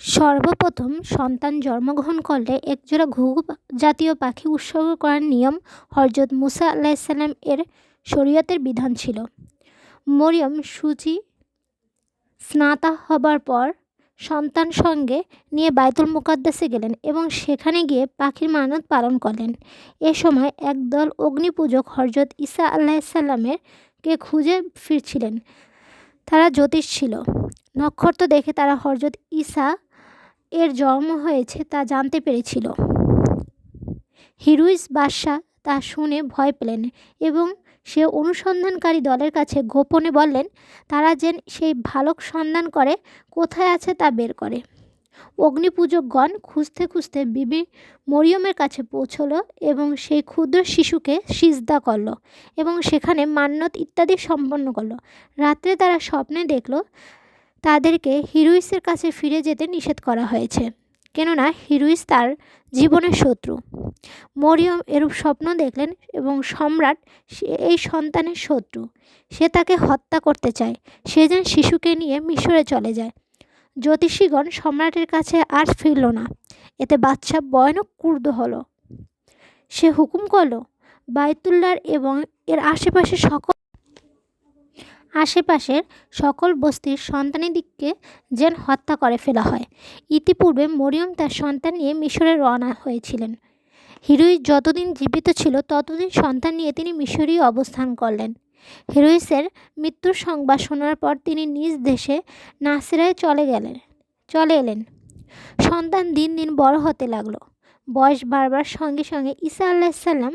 সর্বপ্রথম সন্তান জন্মগ্রহণ করলে একজোড়া ঘুঘু জাতীয় পাখি উৎসর্গ করার নিয়ম হজরত মুসা আলাইসাল্লাম এর শরীয়তের বিধান ছিল। মরিয়ম সূচি স্নাতা হবার পর সন্তান সঙ্গে নিয়ে বায়তুল মুকাদ্দাসে গেলেন এবং সেখানে গিয়ে পাখির মানত পালন করলেন। এ সময় একদল অগ্নিপূজক হজরত ঈসা আলাইসাল্লামের কে খুঁজে ফিরছিলেন। তারা জ্যোতিষ ছিল। নক্ষত্র দেখে তারা হজরত ঈসা এর জন্ম হয়েছে তা জানতে পেরেছিল। হিরুইস বাদশাহ তা শুনে ভয় পেলেন এবং সে অনুসন্ধানকারী দলের কাছে গোপনে বললেন, তারা যেন সেই ভালক সন্ধান করে, কোথায় আছে তা বের করে। অগ্নিপূজকগণ খুঁজতে খুঁজতে বিবি মরিয়মের কাছে পৌঁছলো এবং সেই ক্ষুদ্র শিশুকে সিজদা করল এবং সেখানে মান্যত ইত্যাদি সম্পন্ন করল। রাত্রে তারা স্বপ্নে দেখল তাদেরকে হিরুইসের কাছে ফিরে যেতে নিষেধ করা হয়েছে। কেননা হিরুইস তার জীবনের শত্রু। মরিয়ম এরূপ স্বপ্ন দেখলেন এবং সম্রাট এই সন্তানের শত্রু। সে তাকে হত্যা করতে চায়। সে যেন শিশুকে নিয়ে মিশরে চলে যায়। জ্যোতিষীগণ সম্রাটের কাছে আর ফিরল না। এতে বাচ্চা ভয়ানক ক্রুদ্ধ হলো। সে হুকুম করল বাইতুল্লার এবং এর আশেপাশে সকল আশেপাশের সকল বস্তির সন্তানেদিগকে যেন হত্যা করে ফেলা হয়। ইতিপূর্বে মরিয়ম তার সন্তান নিয়ে মিশরে রওনা হয়েছিলেন। হিরোই যতদিন জীবিত ছিল, ততদিন সন্তান নিয়ে তিনি মিশরীয় অবস্থান করলেন। হিরোইসের মৃত্যুর সংবাদ শোনার পর তিনি নিজ দেশে নাসিরায় চলে গেলেন, চলে এলেন। সন্তান দিন দিন বড় হতে লাগল। বয়স বাড়বার সঙ্গে সঙ্গে ঈসা আল্লাহিসাল্লাম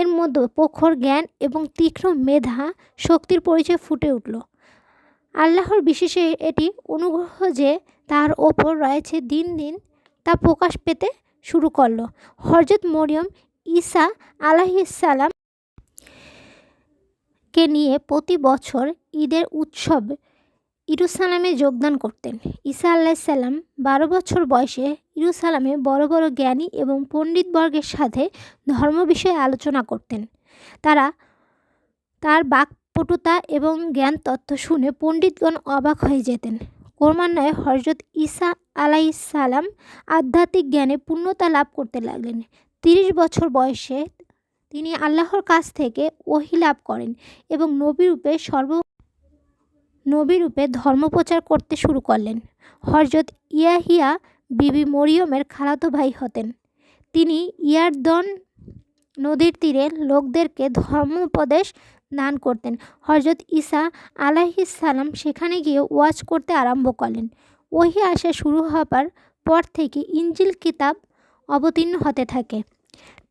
এর মধ্যে প্রখর জ্ঞান এবং তীক্ষ্ণ মেধা শক্তির পরিচয় ফুটে উঠল। আল্লাহর বিশেষে এটি অনুগ্রহ যে তার ওপর রয়েছে দিন দিন তা প্রকাশ পেতে শুরু করল। হরজত মরিয়ম ঈসা আলাহিসাল্লাম কে নিয়ে প্রতি বছর ঈদের উৎসব ইরুসালামে যোগদান করতেন। ঈসা আল্লাহিসাল্লাম বারো বছর বয়সে ইরুসালামে বড় বড় জ্ঞানী এবং পণ্ডিতবর্গের সাথে ধর্ম বিষয়ে আলোচনা করতেন। তারা তার বাকপটুতা এবং জ্ঞান তত্ত্ব শুনে পণ্ডিতগণ অবাক হয়ে যেতেন। ক্রমান্বয়ে হজরত ঈসা আলাইসালাম আধ্যাত্মিক জ্ঞানে পূর্ণতা লাভ করতে লাগলেন। তিরিশ বছর বয়সে তিনি আল্লাহর কাছ থেকে ওহি লাভ করেন এবং নবীরূপে সর্ব নবীরূপে ধর্মপ্রচার করতে শুরু করলেন। হরজত ইয়াহিয়া বিবি মরিয়মের খালাতো ভাই হতেন। তিনি ইয়ারদন নদীর তীরে লোকদেরকে ধর্মোপদেশ দান করতেন। হজরত ঈসা সালাম সেখানে গিয়ে ওয়াজ করতে আরম্ভ করলেন। ওহি আসা শুরু হবার পর থেকে ইঞ্জিল কিতাব অবতীর্ণ হতে থাকে।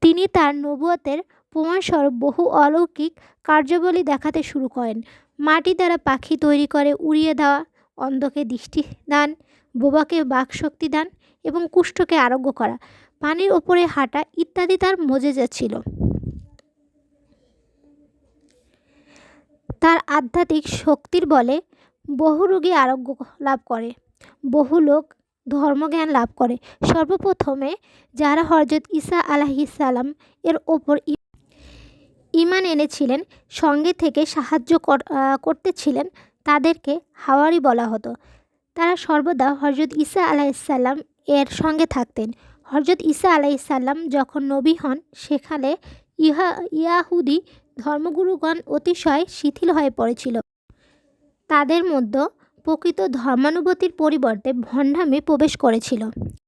তিনি তার নবুয়তের প্রমাণস্বরূপ বহু অলৌকিক কার্যাবলী দেখাতে শুরু করেন। মাটি দ্বারা পাখি তৈরি করে উড়িয়ে দেওয়া, অন্ধকে দৃষ্টি দান, বোবাকে বাকশক্তি দান এবং কুষ্ঠকে আরোগ্য করা, পানির ওপরে হাঁটা ইত্যাদি তার মজেজা ছিল। তার আধ্যাত্মিক শক্তির বলে বহু রোগী আরোগ্য লাভ করে, বহু লোক ধর্মজ্ঞান লাভ করে। সর্বপ্রথমে যারা হরজত ঈসা সালাম এর ওপর ইমান এনেছিলেন, সঙ্গে থেকে সাহায্য করতেছিলেন তাদেরকে হাওয়ারি বলা হতো। তারা সর্বদা হরজত ঈসা আলাইসাল্লাম এর সঙ্গে থাকতেন। হরজত ঈসা আলাইসাল্লাম যখন নবী হন, সেখানে ইহা, ইয়াহুদি ধর্মগুরুগণ অতিশয় শিথিল হয়ে পড়েছিল। তাদের মধ্যে প্রকৃত ধর্মানুভূতির পরিবর্তে ভণ্ডামি প্রবেশ করেছিল।